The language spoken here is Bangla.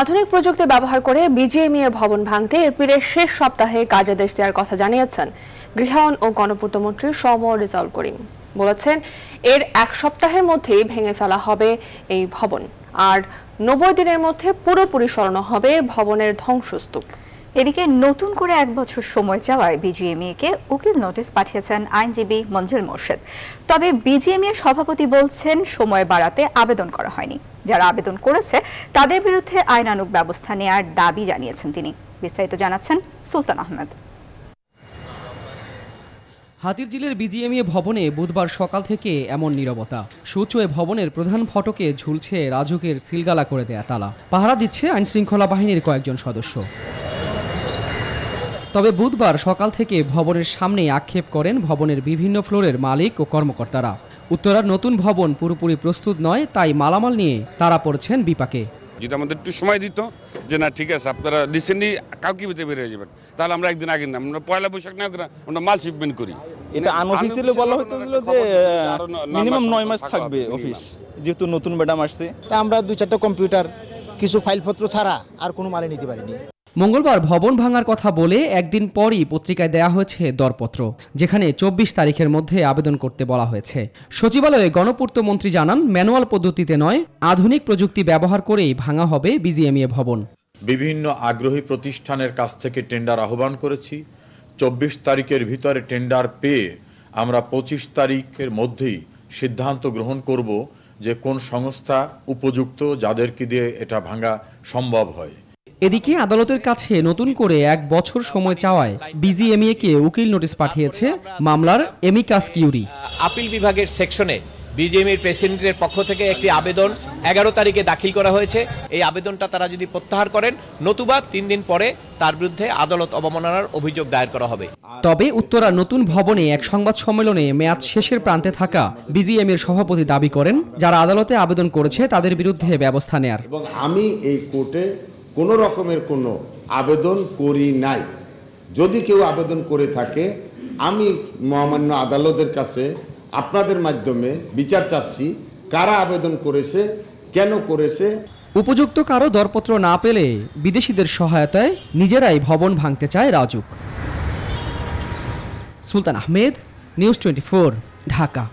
আধুনিক প্রযুক্তি ব্যবহার করে বিজিএমইএ ভবন ভাঙতে এপ্রিলের শেষ সপ্তাহে কার্যাদেশ দেওয়ার কথা জানিয়েছেন গৃহায়ন ও গণপূর্ত মন্ত্রী সম রেজাউল করিম। বলেছেন, এর এক সপ্তাহের মধ্যেই ভেঙে ফেলা হবে এই ভবন। আর নব্বই দিনের মধ্যে পুরোপুরি সরানো হবে ভবনের ধ্বংসস্তূপ। এদিকে নতুন করে এক বছর সময় চাওয়ায় বিজিএমইএকে উকিল নোটিশ পাঠিয়েছেন আইনজীবী মঞ্জুল মোর্শেদ। তবে বিজিএমইএ সভাপতি বলছেন, সময় বাড়াতে আবেদন করা হয়নি। যারা আবেদন করেছে, তাদের বিরুদ্ধে আইনানুগ ব্যবস্থা নেয়ার দাবি জানিয়েছেন তিনি। বিস্তারিত জানাচ্ছেন সুলতান আহমেদ। হাতিরঝিলের বিজিএমইএ ভবনে বুধবার সকাল থেকে এমন নীরবতা। সুচয়ে ভবনের প্রধান ফটকে ঝুলছে রাজুকের সিলগালা করে দেয়া তালা। পাহারা দিচ্ছে আইনশৃঙ্খলা বাহিনীর কয়েকজন সদস্য। তবে বুধবার সকাল থেকে ভবনের সামনে আক্ষেপ করেন ভবনের বিভিন্ন ফ্লোরের মালিক ও কর্মকর্তারা। উত্তরার নতুন ভবন পুরোপুরি প্রস্তুত নয় তাই মালামাল নিয়ে তারা পড়ছেন বিপাকে। যদি আমাদের একটু সময় দিত যে না ঠিক আছে আপনারা রিসেন্টলি কাউকে ভিতরে বেরিয়ে যাবেন তাহলে আমরা একদিন আগে না আমরা পয়লা বৈশাখ না করে আমরা মাল শিপমেন্ট করি। এটা আনঅফিসিয়ালি বলা হইতেছিল যে মিনিমাম নয় মাস থাকবে অফিস যেহেতু নতুন ম্যাডাম আসছে। তা আমরা দুই চারটা কম্পিউটার কিছু ফাইলপত্র ছাড়া আর কোনো মালে নিতে পারিনি। মঙ্গলবার ভবন ভাঙার কথা বলে একদিন পরই পত্রিকায় দেয়া হয়েছে দরপত্র, যেখানে চব্বিশ তারিখের মধ্যে আবেদন করতে বলা হয়েছে। সচিবালয়ে গণপূর্ত মন্ত্রী জানান, ম্যানুয়াল পদ্ধতিতে নয়, আধুনিক প্রযুক্তি ব্যবহার করেই ভাঙা হবে বিজিএমইএ ভবন। বিভিন্ন আগ্রহী প্রতিষ্ঠানের কাছ থেকে টেন্ডার আহ্বান করেছি। চব্বিশ তারিখের ভিতরে টেন্ডার পেয়ে আমরা পঁচিশ তারিখের মধ্যেই সিদ্ধান্ত গ্রহণ করব যে কোন সংস্থা উপযুক্ত, যাদেরকে দিয়ে এটা ভাঙা সম্ভব হয়। এদিকে আদালতের কাছে নতুন করে এক বছর সময় চাওয়ায় বিজিএমইএকে উকিল নোটিশ পাঠিয়েছে মামলার এমিকাস কিউরি। আপিল বিভাগের সেকশনে বিজেএমির প্রেসিডেন্টের পক্ষ থেকে একটি আবেদন এগারো তারিখে দাখিল করা হয়েছে। এই আবেদনটা তারা যদি প্রত্যাহার করেন নতুবা তিন দিন পরে তার বিরুদ্ধে আদালত অবমাননার অভিযোগ দায়ের করা হবে। তবে উত্তরা নতুন ভবনে এক সংবাদ সম্মেলনে মেয়াদ শেষের প্রান্তে থাকা বিজিএমের সভাপতি দাবি করেন যারা আদালতে আবেদন করেছে তাদের বিরুদ্ধে ব্যবস্থা নেয়ার। এবং আমি এই কোর্টে কোনো রকমের কোনো আবেদন করি নাই। যদি কেউ আবেদন করে থাকে, আমি মহামান্য আদালতের কাছে আপনাদের মাধ্যমে বিচার চাচ্ছি, কারা আবেদন করেছে, কেন করেছে। উপযুক্ত কারও দরপত্র না পেলে বিদেশিদের সহায়তায় নিজেরাই ভবন ভাঙতে চায় RAJUK. Sultan Ahmed, news twenty Dhaka.